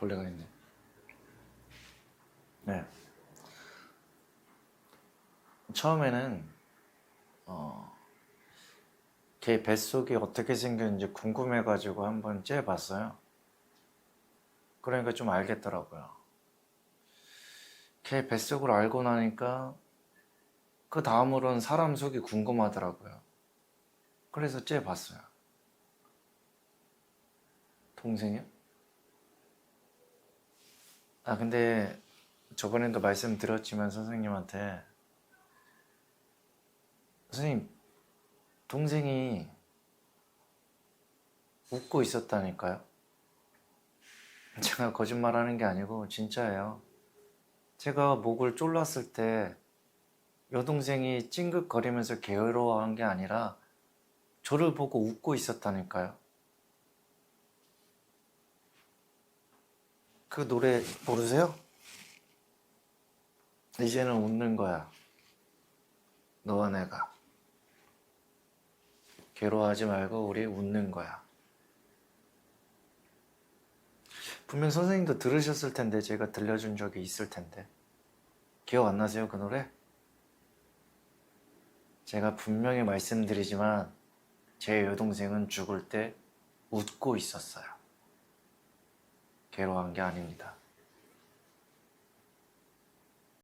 벌레가 있네. 네. 처음에는 어, 걔 뱃속이 어떻게 생겼는지 궁금해가지고 한번 째봤어요. 그러니까 좀 알겠더라고요. 걔 뱃속을 알고 나니까 그 다음으로는 사람 속이 궁금하더라고요. 그래서 째봤어요. 동생이요? 아, 근데 저번에도 말씀드렸지만 선생님한테 선생님, 동생이 웃고 있었다니까요. 제가 거짓말하는 게 아니고 진짜예요. 제가 목을 졸랐을 때 여동생이 찡긋거리면서 괴로워한 게 아니라 저를 보고 웃고 있었다니까요. 그 노래 모르세요? 이제는 웃는 거야. 너와 내가. 괴로워하지 말고 우리 웃는 거야. 분명 선생님도 들으셨을 텐데 제가 들려준 적이 있을 텐데 기억 안 나세요 그 노래? 제가 분명히 말씀드리지만 제 여동생은 죽을 때 웃고 있었어요. 괴로워한 게 아닙니다.